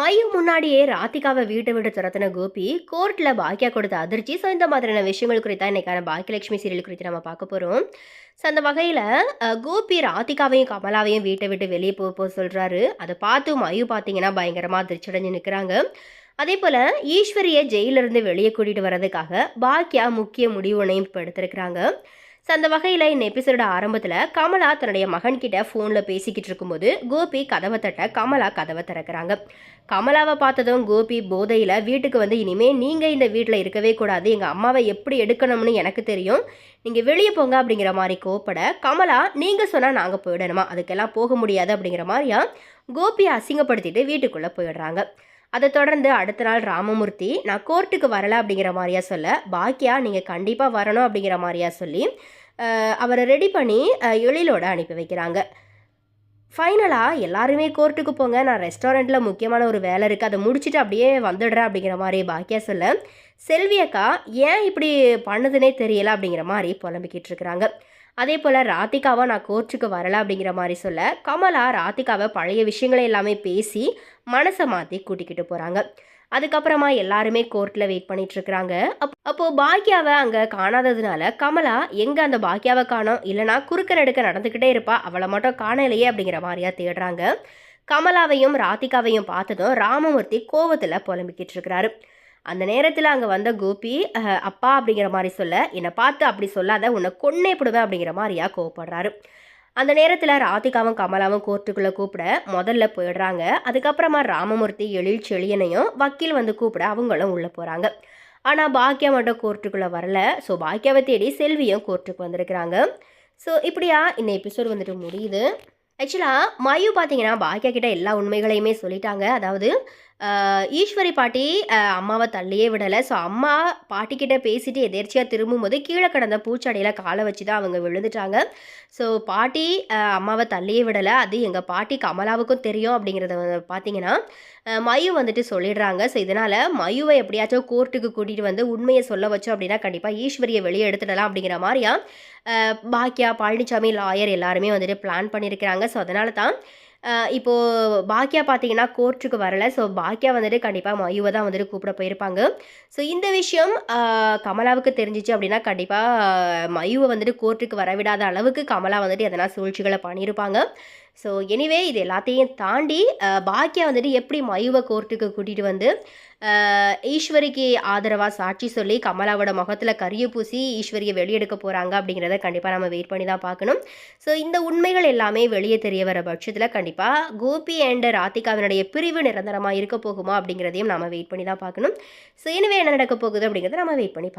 மயு முன்னாடியே ராதிகாவை வீட்டை விட்டு துரத்தின கோபி கோர்ட்டில் பாக்கியா கொடுத்த அதிர்ச்சி. ஸோ இந்த மாதிரியான விஷயங்கள் குறித்தா இன்னைக்கான பாக்கியலட்சுமி சீரியல் குறித்து நம்ம பார்க்க போகிறோம் ஸோ அந்த வகையில் கோபி ராதிகாவையும் கமலாவையும் வீட்டை விட்டு வெளியே போக போக சொல்கிறாரு அதை பார்த்து மயு பார்த்தீங்கன்னா பயங்கரமாக அதிர்ச்சி அடைஞ்சு நிற்கிறாங்க அதே போல் ஈஸ்வரியை ஜெயிலிருந்து வெளியே கூட்டிகிட்டு வர்றதுக்காக பாக்கியா முக்கிய முடிவு ஒன்றையும் இப்போ எடுத்திருக்கிறாங்க. ஸோ அந்த வகையில் இந்த எபிசோட ஆரம்பத்தில் கமலா தன்னுடைய மகன்கிட்ட ஃபோனில் பேசிக்கிட்டு இருக்கும்போது கோபி கதவை தட்ட கமலா கதவை திறக்கிறாங்க. கமலாவை பார்த்ததும் கோபி போதையில் வீட்டுக்கு வந்து இனிமேல் நீங்கள் இந்த வீட்டில் இருக்கவே கூடாது. எங்கள் அம்மாவை எப்படி எடுக்கணும்னு எனக்கு தெரியும். நீங்கள் வெளியே போங்க அப்படிங்கிற மாதிரி கோப்பட கமலா நீங்கள் சொன்னால் நாங்கள் போயிடணுமா? அதுக்கெல்லாம் போக முடியாது அப்படிங்கிற மாதிரியா கோபியை அசிங்கப்படுத்திட்டு வீட்டுக்குள்ளே போயிடுறாங்க. அதை தொடர்ந்து அடுத்த நாள் ராமமூர்த்தி நான் கோர்ட்டுக்கு வரலை அப்படிங்கிற மாதிரியா சொல்ல பாக்கியா நீங்கள் கண்டிப்பாக வரணும் அப்படிங்கிற மாதிரியா சொல்லி அவரை ரெடி பண்ணி எழிலோட அனுப்பி வைக்கிறாங்க. ஃபைனலாக எல்லாருமே கோர்ட்டுக்கு போங்க நான் ரெஸ்டாரண்ட்டில் முக்கியமான ஒரு வேலை இருக்குது அதை முடிச்சுட்டு அப்படியே வந்துடுறேன் அப்படிங்கிற மாதிரி பாக்கியா சொல்ல செல்வி அக்கா ஏன் இப்படி பண்ணுதுன்னே தெரியல அப்படிங்கிற மாதிரி புலம்பிக்கிட்டு இருக்கிறாங்க. அதே போல் ராதிகாவை நான் கோர்ட்டுக்கு வரல அப்படிங்கிற மாதிரி சொல்ல கமலா ராதிகாவை பழைய விஷயங்களை எல்லாமே பேசி மனசை மாற்றி கூட்டிக்கிட்டு போகிறாங்க அதுக்கப்புறமா எல்லாருமே கோர்ட்டில் வெயிட் பண்ணிகிட்ருக்குறாங்க அப் அப்போது பாக்கியாவை அங்கே காணாததுனால கமலா எங்கே அந்த பாக்கியாவை காணோம்? இல்லைனா குறுக்க நடுக்க நடந்துக்கிட்டே இருப்பா. அவளை மட்டும் காணலையே அப்படிங்கிற மாதிரியா தேடுறாங்க. கமலாவையும் ராதிகாவையும் பார்த்ததும் ராமமூர்த்தி கோவத்தில் புலம்பிக்கிட்டு இருக்கிறாரு. அந்த நேரத்தில் அங்கே வந்த கோபி அப்பா அப்படிங்கிற மாதிரி சொல்ல என்னை பார்த்து அப்படி சொல்லாத உன்னை கொன்னே போடுவேன் அப்படிங்கிற மாதிரியா கோவப்படுறாரு. அந்த நேரத்தில் ராதிகாவும் கமலாவும் கோர்ட்டுக்குள்ளே கூப்பிட முதல்ல போயிடுறாங்க. அதுக்கப்புறமா ராமமூர்த்தி எழில் செழியனையும் வக்கீல் வந்து கூப்பிட அவங்களும் உள்ளே போகிறாங்க ஆனால் பாக்கியா மட்டும் கோர்ட்டுக்குள்ளே வரல. ஸோ பாக்கியாவை தேடி செல்வியும் கோர்ட்டுக்கு வந்திருக்கிறாங்க. ஸோ இப்படியா இந்த எபிசோட் வந்துட்டு முடியுது. ஆக்சுவலாக மயு பார்த்தீங்கன்னா பாக்கியா கிட்ட எல்லா உண்மைகளையுமே சொல்லிட்டாங்க. அதாவது ஈஸ்வரி பாட்டி அம்மாவை தள்ளியே விடலை. ஸோ அம்மா பாட்டிக்கிட்ட பேசிட்டு எதேர்ச்சியாக திரும்பும்போது கீழே கடந்த பூச்சடையில் காலை வச்சு தான் அவங்க விழுந்துட்டாங்க. ஸோ பாட்டி அம்மாவை தள்ளியே விடலை. அது எங்கள் பாட்டி கமலாவுக்கும் தெரியும் அப்படிங்கிறத பார்த்தீங்கன்னா மயு வந்துட்டு சொல்லிடுறாங்க. ஸோ இதனால் மயுவை எப்படியாச்சும் கோர்ட்டுக்கு கூட்டிகிட்டு வந்து உண்மையை சொல்ல வச்சோம் அப்படின்னா கண்டிப்பாக ஈஸ்வரியை வெளியே எடுத்துடலாம் அப்படிங்கிற மாதிரியா பாக்கியா பழனிசாமி லாயர் எல்லாருமே வந்துட்டு பிளான் பண்ணியிருக்கிறாங்க ஸோ அதனால தான் இப்போது பாக்கியா பார்த்தீங்கன்னா கோர்ட்டுக்கு வரலை. ஸோ பாக்கியா வந்துட்டு கண்டிப்பாக மயுவை தான் வந்துட்டு கூப்பிட போயிருப்பாங்க. ஸோ இந்த விஷயம் கமலாவுக்கு தெரிஞ்சிச்சு அப்படின்னா கண்டிப்பாக மயுவை வந்துட்டு கோர்ட்டுக்கு வரவிடாத அளவுக்கு கமலா வந்துட்டு எதனா சூழ்ச்சிகளை பண்ணியிருப்பாங்க. ஸோ எனிவே இது எல்லாத்தையும் தாண்டி பாக்கியா வந்துட்டு எப்படி மயுவ கோர்ட்டுக்கு கூட்டிகிட்டு வந்து ஈஸ்வரிக்கு ஆதரவாக சாட்சி சொல்லி கமலாவோட முகத்தில் கரிய பூசி ஈஸ்வரியை வெளியெடுக்க போகிறாங்க அப்படிங்கிறத கண்டிப்பாக நம்ம வெயிட் பண்ணி தான் பார்க்கணும். ஸோ இந்த உண்மைகள் எல்லாமே வெளியே தெரிய வர பட்சத்தில் கண்டிப்பாக கோபி அண்ட் ராதிகாவினுடைய பிரிவு நிரந்தரமாக இருக்க போகுமா அப்படிங்கிறதையும் நம்ம வெயிட் பண்ணி தான் பார்க்கணும். ஸோ எனவே என்ன நடக்க போகுது அப்படிங்கிறத நம்ம வெயிட் பண்ணி